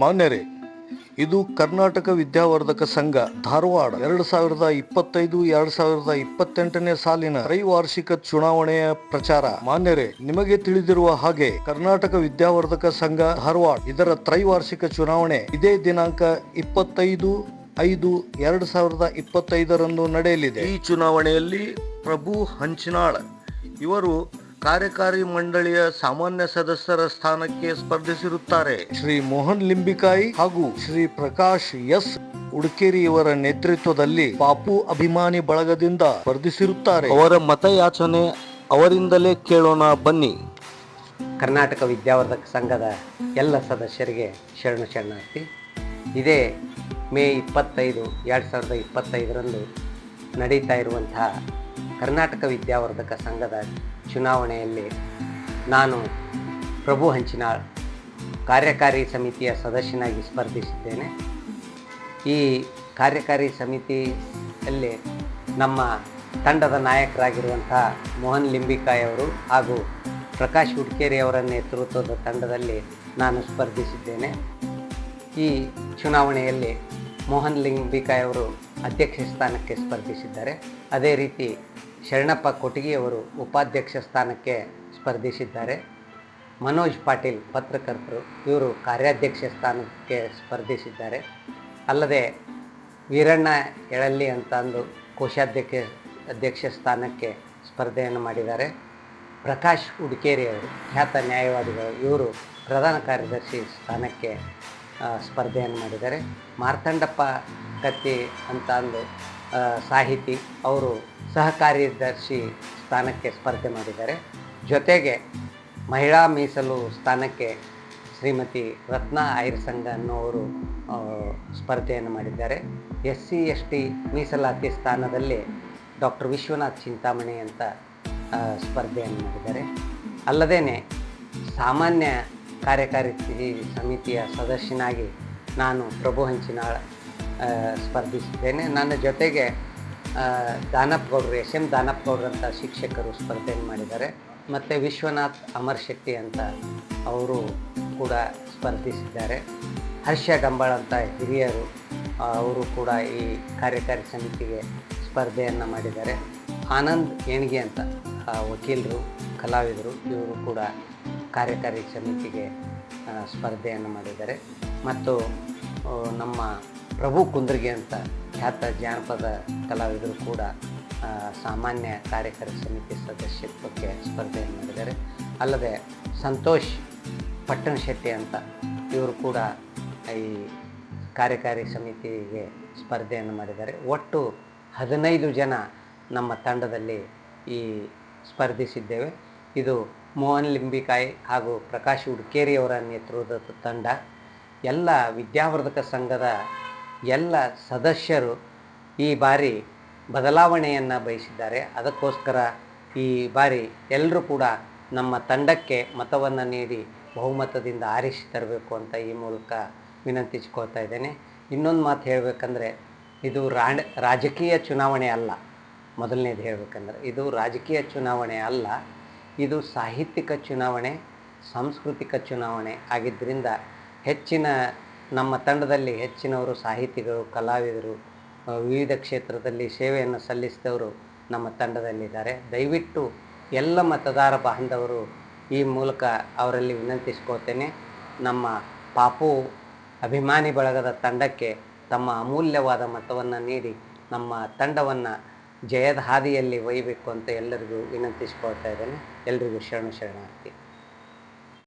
ಮಾನ್ಯರೇ, ಇದು ಕರ್ನಾಟಕ ವಿದ್ಯಾವರ್ಧಕ ಸಂಘ ಧಾರವಾಡ. ಎರಡು ಸಾವಿರದ ಇಪ್ಪತ್ತೈದು, ಎರಡು ಸಾವಿರದ ಇಪ್ಪತ್ತೆಂಟನೇ ಸಾಲಿನ ತ್ರೈವಾರ್ಷಿಕ ಚುನಾವಣೆಯ ಪ್ರಚಾರ. ಮಾನ್ಯರೇ, ನಿಮಗೆ ತಿಳಿದಿರುವ ಹಾಗೆ ಕರ್ನಾಟಕ ವಿದ್ಯಾವರ್ಧಕ ಸಂಘ ಧಾರವಾಡ ಇದರ ತ್ರೈವಾರ್ಷಿಕ ಚುನಾವಣೆ ಇದೇ ದಿನಾಂಕ ಇಪ್ಪತ್ತೈದು, ಐದು, ಎರಡು ಸಾವಿರದ ಇಪ್ಪತ್ತೈದರಂದು ನಡೆಯಲಿದೆ. ಈ ಚುನಾವಣೆಯಲ್ಲಿ ಪ್ರಭು ಹಂಚಿನಾಳ್, ಇವರು ಕಾರ್ಯಕಾರಿ ಮಂಡಳಿಯ ಸಾಮಾನ್ಯ ಸದಸ್ಯರ ಸ್ಥಾನಕ್ಕೆ ಸ್ಪರ್ಧಿಸಿರುತ್ತಾರೆ. ಶ್ರೀ ಮೋಹನ್ ಲಿಂಬಿಕಾಯಿ ಹಾಗೂ ಶ್ರೀ ಪ್ರಕಾಶ್ ಎಸ್ ಉಡುಕೇರಿ ಇವರ ನೇತೃತ್ವದಲ್ಲಿ ಪಾಪು ಅಭಿಮಾನಿ ಬಳಗದಿಂದ ಸ್ಪರ್ಧಿಸಿರುತ್ತಾರೆ. ಅವರ ಮತಯಾಚನೆ ಅವರಿಂದಲೇ ಕೇಳೋಣ ಬನ್ನಿ. ಕರ್ನಾಟಕ ವಿದ್ಯಾವರ್ಧಕ ಸಂಘದ ಎಲ್ಲ ಸದಸ್ಯರಿಗೆ ಶರಣು ಶರಣಾರ್ಥಿ. ಇದೇ ಮೇ ಇಪ್ಪತ್ತೈದು ಎರಡು ಸಾವಿರದ ಇಪ್ಪತ್ತೈದರಂದು ನಡೀತಾ ಇರುವಂತಹ ಕರ್ನಾಟಕ ವಿದ್ಯಾವರ್ಧಕ ಸಂಘದ ಚುನಾವಣೆಯಲ್ಲಿ ನಾನು ಪ್ರಭು ಹಂಚಿನಾಳ್ ಕಾರ್ಯಕಾರಿ ಸಮಿತಿಯ ಸದಸ್ಯನಾಗಿ ಸ್ಪರ್ಧಿಸಿದ್ದೇನೆ. ಈ ಕಾರ್ಯಕಾರಿ ಸಮಿತಿಯಲ್ಲಿ ನಮ್ಮ ತಂಡದ ನಾಯಕರಾಗಿರುವಂಥ ಮೋಹನ್ ಲಿಂಬಿಕಾಯ್ ಅವರು ಹಾಗೂ ಪ್ರಕಾಶ್ ಹುಡ್ಕೇರಿಯವರ ನೇತೃತ್ವದ ತಂಡದಲ್ಲಿ ನಾನು ಸ್ಪರ್ಧಿಸಿದ್ದೇನೆ. ಈ ಚುನಾವಣೆಯಲ್ಲಿ ಮೋಹನ್ ಲಿಂಬಿಕಾಯ್ ಅವರು ಅಧ್ಯಕ್ಷ ಸ್ಥಾನಕ್ಕೆ ಸ್ಪರ್ಧಿಸಿದ್ದಾರೆ. ಅದೇ ರೀತಿ ಶರಣಪ್ಪ ಕೊಟಗಿಯವರು ಉಪಾಧ್ಯಕ್ಷ ಸ್ಥಾನಕ್ಕೆ ಸ್ಪರ್ಧಿಸಿದ್ದಾರೆ. ಮನೋಜ್ ಪಾಟೀಲ್ ಪತ್ರಕರ್ತರು, ಇವರು ಕಾರ್ಯಾಧ್ಯಕ್ಷ ಸ್ಥಾನಕ್ಕೆ ಸ್ಪರ್ಧಿಸಿದ್ದಾರೆ. ಅಲ್ಲದೆ ವೀರಣ್ಣ ಎಳಲ್ಲಿ ಅಂತ ಅಂದು ಕೋಶಾಧ್ಯಕ್ಷ, ಅಧ್ಯಕ್ಷ ಸ್ಥಾನಕ್ಕೆ ಸ್ಪರ್ಧೆಯನ್ನು ಮಾಡಿದ್ದಾರೆ. ಪ್ರಕಾಶ್ ಹುಡುಕೇರಿಯವರು ಖ್ಯಾತ ನ್ಯಾಯವಾದಿಗಳು, ಇವರು ಪ್ರಧಾನ ಕಾರ್ಯದರ್ಶಿ ಸ್ಥಾನಕ್ಕೆ ಸ್ಪರ್ಧೆಯನ್ನು ಮಾಡಿದ್ದಾರೆ. ಮಾರ್ತಂಡಪ್ಪ ಕತ್ತಿ ಅಂತ ಅಂದು ಸಾಹಿತಿ, ಅವರು ಸಹಕಾರ್ಯದರ್ಶಿ ಸ್ಥಾನಕ್ಕೆ ಸ್ಪರ್ಧೆ ಮಾಡಿದ್ದಾರೆ. ಜೊತೆಗೆ ಮಹಿಳಾ ಮೀಸಲು ಸ್ಥಾನಕ್ಕೆ ಶ್ರೀಮತಿ ರತ್ನ ಆಯುರ್ ಸಂಘ ಅನ್ನೋರು ಸ್ಪರ್ಧೆಯನ್ನು ಮಾಡಿದ್ದಾರೆ. ಎಸ್ ಸಿ ಎಸ್ ಟಿ ಮೀಸಲಾತಿ ಸ್ಥಾನದಲ್ಲಿ ಡಾಕ್ಟರ್ ವಿಶ್ವನಾಥ್ ಚಿಂತಾಮಣಿ ಅಂತ ಸ್ಪರ್ಧೆಯನ್ನು ಮಾಡಿದ್ದಾರೆ. ಅಲ್ಲದೇ ಸಾಮಾನ್ಯ ಕಾರ್ಯಕಾರಿ ಸಮಿತಿಯ ಸದಸ್ಯನಾಗಿ ನಾನು ಪ್ರಭು ಹಂಚಿನಾಳ್ ಸ್ಪರ್ಧಿಸಿದ್ದೇನೆ. ನನ್ನ ಜೊತೆಗೆ ಆ, ದಾನಪ್ ಗೌಡ್ರು ಎಸ್ ಎಂ ದಾನಪ್ ಗೌಡ್ರು ಅಂತ ಶಿಕ್ಷಕರು ಸ್ಪರ್ಧೆಯನ್ನು ಮಾಡಿದ್ದಾರೆ. ಮತ್ತು ವಿಶ್ವನಾಥ್ ಅಮರ್ ಶೆಟ್ಟಿ ಅಂತ ಅವರು ಕೂಡ ಸ್ಪರ್ಧಿಸಿದ್ದಾರೆ. ಹರ್ಷ ಗಂಬಾಳ್ ಅಂತ ಹಿರಿಯರು ಅವರು ಕೂಡ ಈ ಕಾರ್ಯಕಾರಿ ಸಮಿತಿಗೆ ಸ್ಪರ್ಧೆಯನ್ನು ಮಾಡಿದ್ದಾರೆ. ಆನಂದ್ ಏಣಿಗೆ ಅಂತ ವಕೀಲರು ಕಲಾವಿದರು ಇವರು ಕೂಡ ಕಾರ್ಯಕಾರಿ ಸಮಿತಿಗೆ ಸ್ಪರ್ಧೆಯನ್ನು ಮಾಡಿದ್ದಾರೆ. ಮತ್ತು ನಮ್ಮ ಪ್ರಭು ಕುಂದ್ರಿಗೆ ಅಂತ ಖ್ಯಾತ ಜಾನಪದ ಕಲಾವಿದರು ಕೂಡ ಸಾಮಾನ್ಯ ಕಾರ್ಯಕರ ಸಮಿತಿ ಸದಸ್ಯತ್ವಕ್ಕೆ ಸ್ಪರ್ಧೆಯನ್ನು ಮಾಡಿದ್ದಾರೆ. ಅಲ್ಲದೆ ಸಂತೋಷ್ ಪಟ್ಟಣ ಶೆಟ್ಟಿ ಅಂತ ಇವರು ಕೂಡ ಈ ಕಾರ್ಯಕಾರಿ ಸಮಿತಿಗೆ ಸ್ಪರ್ಧೆಯನ್ನು ಮಾಡಿದ್ದಾರೆ. ಒಟ್ಟು ಹದಿನೈದು ಜನ ನಮ್ಮ ತಂಡದಲ್ಲಿ ಈ ಸ್ಪರ್ಧಿಸಿದ್ದೇವೆ. ಇದು ಮೋಹನ್ ಲಿಂಬಿಕಾಯಿ ಹಾಗೂ ಪ್ರಕಾಶ್ ಹುಡ್ಕೇರಿಯವರ ನೇತೃತ್ವದ ತಂಡ. ಎಲ್ಲ ವಿದ್ಯಾವರ್ಧಕ ಸಂಘದ ಎಲ್ಲ ಸದಸ್ಯರು ಈ ಬಾರಿ ಬದಲಾವಣೆಯನ್ನು ಬಯಸಿದ್ದಾರೆ. ಅದಕ್ಕೋಸ್ಕರ ಈ ಬಾರಿ ಎಲ್ಲರೂ ಕೂಡ ನಮ್ಮ ತಂಡಕ್ಕೆ ಮತವನ್ನು ನೀಡಿ ಬಹುಮತದಿಂದ ಆರಿಸಿ ತರಬೇಕು ಅಂತ ಈ ಮೂಲಕ ವಿನಂತಿಸ್ಕೊಳ್ತಾ ಇದ್ದೇನೆ. ಇನ್ನೊಂದು ಮಾತು ಹೇಳಬೇಕಂದ್ರೆ, ಇದು ರಾಜಕೀಯ ಚುನಾವಣೆ ಅಲ್ಲ. ಮೊದಲನೇದು ಹೇಳಬೇಕಂದ್ರೆ, ಇದು ರಾಜಕೀಯ ಚುನಾವಣೆ ಅಲ್ಲ. ಇದು ಸಾಹಿತ್ಯಿಕ ಚುನಾವಣೆ, ಸಾಂಸ್ಕೃತಿಕ ಚುನಾವಣೆ ಆಗಿದ್ದರಿಂದ ಹೆಚ್ಚಿನ ನಮ್ಮ ತಂಡದಲ್ಲಿ ಹೆಚ್ಚಿನವರು ಸಾಹಿತಿಗಳು, ಕಲಾವಿದರು ವಿವಿಧ ಕ್ಷೇತ್ರದಲ್ಲಿ ಸೇವೆಯನ್ನು ಸಲ್ಲಿಸಿದವರು ನಮ್ಮ ತಂಡದಲ್ಲಿದ್ದಾರೆ. ದಯವಿಟ್ಟು ಎಲ್ಲ ಮತದಾರ ಬಾಂಧವರು ಈ ಮೂಲಕ ಅವರಲ್ಲಿ ವಿನಂತಿಸ್ಕೋತೇನೆ ನಮ್ಮ ಪಾಪು ಅಭಿಮಾನಿ ಬಳಗದ ತಂಡಕ್ಕೆ ತಮ್ಮ ಅಮೂಲ್ಯವಾದ ಮತವನ್ನು ನೀಡಿ ನಮ್ಮ ತಂಡವನ್ನು ಜಯದ ಹಾದಿಯಲ್ಲಿ ಒಯ್ಯಬೇಕು ಅಂತ ಎಲ್ಲರಿಗೂ ವಿನಂತಿಸ್ಕೊಳ್ತಾ ಇದ್ದೇನೆ. ಎಲ್ರಿಗೂ ಶರಣು ಶರಣಾರ್ಥಿ.